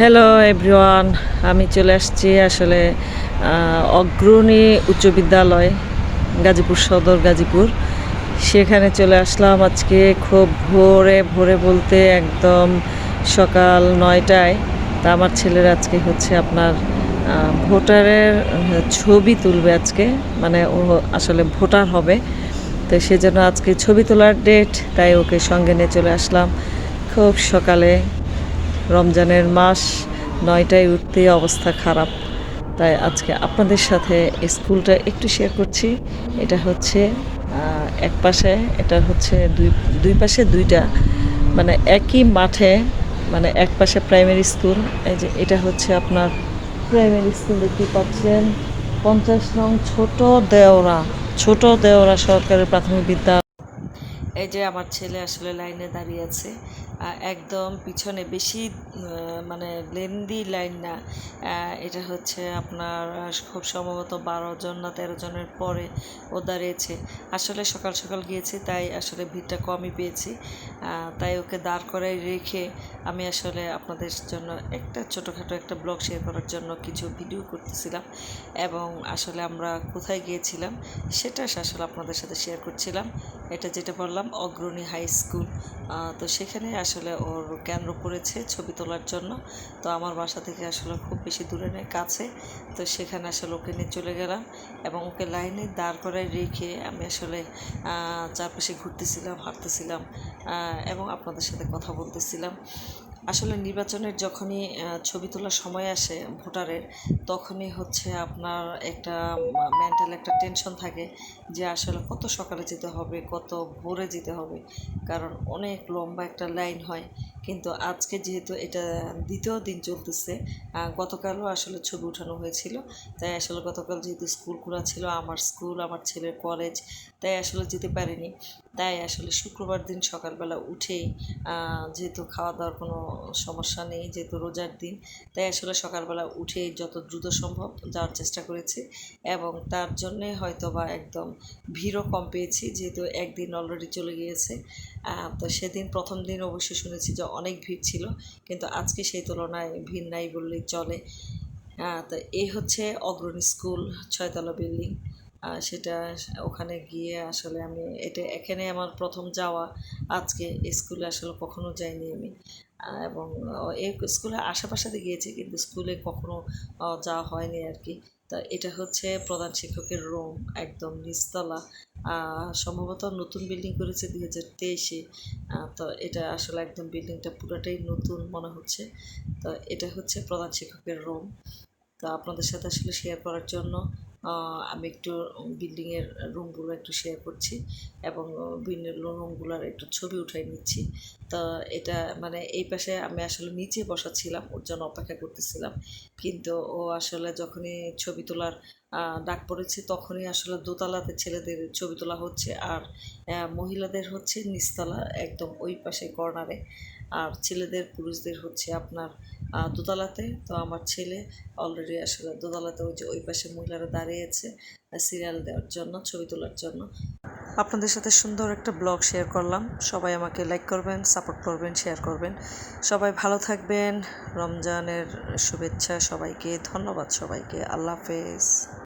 Hello everyone আমি চলে আসছি আসলে অগ্রণী উচ্চ বিদ্যালয়, গাজীপুর সদর গাজীপুর। সেখানে চলে আসলাম আজকে খুব ভোরে ভোরে বলতে একদম সকাল নয়টায়। তা আমার ছেলের আজকে হচ্ছে আপনার ভোটারের ছবি তুলবে আজকে। মানে ও আসলে ভোটার হবে। তো সেজন্য আজকে ছবি তোলার ডেট তাই ওকে সঙ্গে নিয়ে চলে আসলাম। খুব সকালে রমজানের মাস নয়টায় উঠতে অবস্থা খারাপ। তাই আজকে আপনাদের সাথে স্কুলটা একটু শেয়ার করছি। এটা হচ্ছে এক পাশে, এটা হচ্ছে দুই দুই পাশে দুইটা মানে একই মাঠে মানে এক পাশে প্রাইমারি স্কুল এই যে এটা হচ্ছে আপনার প্রাইমারি স্কুল দেখতে পাচ্ছেন। পঞ্চাশ নং ছোট দেওরা ছোট দেওরা সরকারি প্রাথমিক বিদ্যালয় এই যে আমার ছেলে আসলে লাইনে দাঁড়িয়ে আছে। একদম পিছনে বেশি মানে লেন্দি লাইন না। এটা হচ্ছে আপনার খুব সম্ভবত বারো জন না তেরো জনের পরে ও দাঁড়িয়েছে। আসলে সকাল সকাল গিয়েছি, তাই আসলে ভিড়টা কমই পেয়েছি। তাই ওকে দাঁড় করাই রেখে আমি আসলে আপনাদের জন্য একটা ছোটোখাটো একটা ব্লগ শেয়ার করার জন্য কিছু ভিডিও করতেছিলাম এবং আসলে আমরা কোথায় গিয়েছিলাম সেটা আসলে আপনাদের সাথে শেয়ার করছিলাম। এটা যেটা বললাম, অগ্রণী হাই স্কুল। তো সেখানে আসলে ওর কেন্দ্র করেছে ছবি তোলার জন্য। তো আমার বাসা থেকে আসলে খুব বেশি দূরে নেই কাছে। তো সেখানে আসলে ওকে নিয়ে চলে গেলাম এবং ওকে লাইনে দাঁড় করায় রেখে আমি আসলে চারপাশে ঘুরতেছিলাম, হাঁটতেছিলাম এবং আপনাদের সাথে কথা বলতেছিলাম। আসলে নির্বাচনের যখনই ছবি তোলার সময় আসে ভোটারের, তখনই হচ্ছে আপনার একটা মেন্টাল একটা টেনশন থাকে যে আসলে কত সকালে যেতে হবে, কত ভোরে যেতে হবে। কারণ অনেক লম্বা একটা লাইন হয়। কিন্তু আজকে যেহেতু এটা দ্বিতীয় দিন চলতেছে গতকালও আসলে ছবি উঠানো হয়েছিল। তাই আসলে গতকাল যেহেতু স্কুল খোলা ছিল, আমার স্কুল, আমার ছেলের কলেজ, তাই আসলে যেতে পারিনি। তাই আসলে শুক্রবার দিন সকালবেলা উঠেই যেহেতু খাওয়া দাওয়ার কোনো সমস্যা নেই, যেহেতু রোজার দিন, তাই আসলে সকালবেলা উঠেই যত দ্রুত সম্ভব যাওয়ার চেষ্টা করেছি এবং তার জন্যে হয়তো বা একদম ভিড়ও কম পেয়েছি, যেহেতু একদিন অলরেডি চলে গিয়েছে। তো সেদিন প্রথম দিন অবশ্যই শুনেছি যে অনেক ভিড় ছিল, কিন্তু আজকে সেই তুলনায় ভিড় নাই বললেই চলে। তো এই হচ্ছে অগ্রণী স্কুল, ছয়তলা বিল্ডিং। সেটা ওখানে গিয়ে আসলে আমি, এটা এখানে আমার প্রথম যাওয়া। আজকে স্কুলে আসলে কখনো যাইনি আমি। এবং এই স্কুলে আশেপাশে গিয়েছি, কিন্তু স্কুলে কখনো যাওয়া হয়নি আর কি। তা এটা হচ্ছে প্রধান শিক্ষকের রুম একদম নিচতলা। সম্ভবত নতুন বিল্ডিং করেছে দুই হাজার তেইশে। তো এটা আসলে একদম বিল্ডিংটা পুরোটাই নতুন মনে হচ্ছে। তো এটা হচ্ছে প্রধান শিক্ষকের রুম। তো আপনাদের সাথে আসলে শেয়ার করার জন্য আমি একটু বিল্ডিংয়ের রুমগুলো একটু শেয়ার করছি এবং বিভিন্ন রুমগুলোর একটু ছবি উঠাই নিচ্ছি। তো এটা মানে এই পাশে আমি আসলে নিচে বসাচ্ছিলাম, ওর জন্য অপেক্ষা করতেছিলাম। কিন্তু ও আসলে যখনই ছবি তোলার ডাক পড়েছে তখনই আসলে দোতলাতে ছেলেদের ছবি তোলা হচ্ছে আর মহিলাদের হচ্ছে নিচতলা একদম ওই পাশে কর্নারে আর ছেলেদের, পুরুষদের হচ্ছে আপনার দোতলাতে। তো আমার ছেলে অলরেডি আসলে দোতলাতে ওই যে ওই পাশে মহিলারা দাঁড়িয়েছে সিরিয়াল দেওয়ার জন্য, ছবি তোলার জন্য। আপনাদের সাথে সুন্দর একটা ব্লগ শেয়ার করলাম। সবাই আমাকে লাইক করবেন সাপোর্ট করবেন শেয়ার করবেন। সবাই ভালো থাকবেন। রমজানের শুভেচ্ছা সবাইকে। ধন্যবাদ সবাইকে। আল্লাহ হাফেজ।